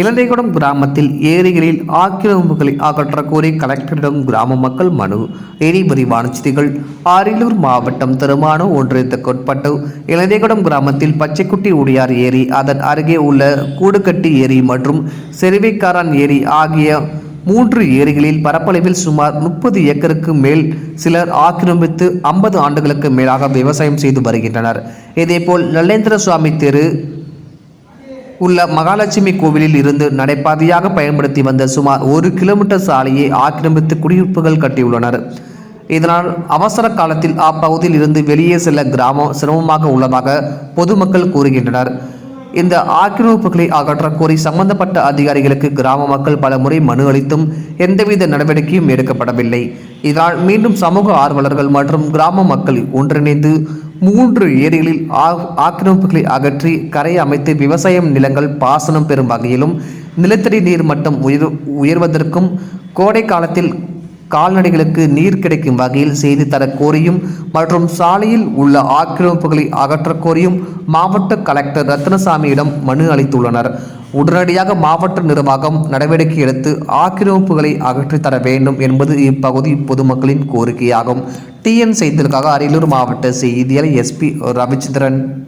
இலந்தைகுடம் கிராமத்தில் ஏரிகளில் ஆக்கிரமிப்புகளை அகற்ற கோரி கலெக்டரிடம் கிராம மக்கள் மனு. இனி விரிவான செய்திகள். அரியலூர் மாவட்டம் திருமானு ஒன்றியத்துக்குட்பட்டு இலந்தைகுடம் கிராமத்தில் பச்சைக்குட்டி உடையார் ஏரி அதன் அருகே உள்ள கூடுகட்டி ஏரி மற்றும் செருவிக்காரன் ஏரி ஆகிய மூன்று ஏரிகளில் பரப்பளவில் சுமார் முப்பது ஏக்கருக்கு மேல் சிலர் ஆக்கிரமித்து ஐம்பது ஆண்டுகளுக்கு மேலாக விவசாயம் செய்து வருகின்றனர். இதேபோல் நல்லேந்திர சுவாமி தெரு உள்ள மகாலட்சுமி கோவிலில் இருந்து நடைபாதையாக பயன்படுத்தி வந்த சுமார் ஒரு கிலோமீட்டர் சாலையை ஆக்கிரமித்து குடியிருப்புகள் கட்டியுள்ளனர். இதனால் அவசர காலத்தில் அப்பகுதியில் இருந்து வெளியே செல்ல கிராமம் சிரமமாக உள்ளதாக பொதுமக்கள் கூறுகின்றனர். இந்த ஆக்கிரமிப்புகளை அகற்ற கோரி சம்பந்தப்பட்ட அதிகாரிகளுக்கு கிராம மக்கள் பல முறை மனு அளித்தும் எந்தவித நடவடிக்கையும் எடுக்கப்படவில்லை. இதனால் மீண்டும் சமூக ஆர்வலர்கள் மற்றும் கிராம மக்கள் ஒன்றிணைந்து மூன்று ஏரிகளில் ஆ- ஆக்கிரமிப்புகளை அகற்றி கரை அமைத்து விவசாயம் நிலங்கள் பாசனம் பெறும் வகையிலும் நிலத்தடி நீர் மட்டம் உயர் உயர்வதற்கும் கோடை காலத்தில் கால்நடைகளுக்கு நீர் கிடைக்கும் வகையில் செய்து தரக்கோரியும் மற்றும் சாலையில் உள்ள ஆக்கிரமிப்புகளை அகற்றக் கோரியும் மாவட்ட கலெக்டர் ரத்னசாமியிடம் மனு அளித்துள்ளனர். உடனடியாக மாவட்ட நிர்வாகம் நடவடிக்கை எடுத்து ஆக்கிரமிப்புகளை அகற்றித் தர வேண்டும் என்பது இப்பகுதி பொதுமக்களின் கோரிக்கையாகும். டிஎன் செய்திகளுக்காக அரியலூர் மாவட்ட செய்தியாளர் எஸ்பி ரவிச்சந்திரன்.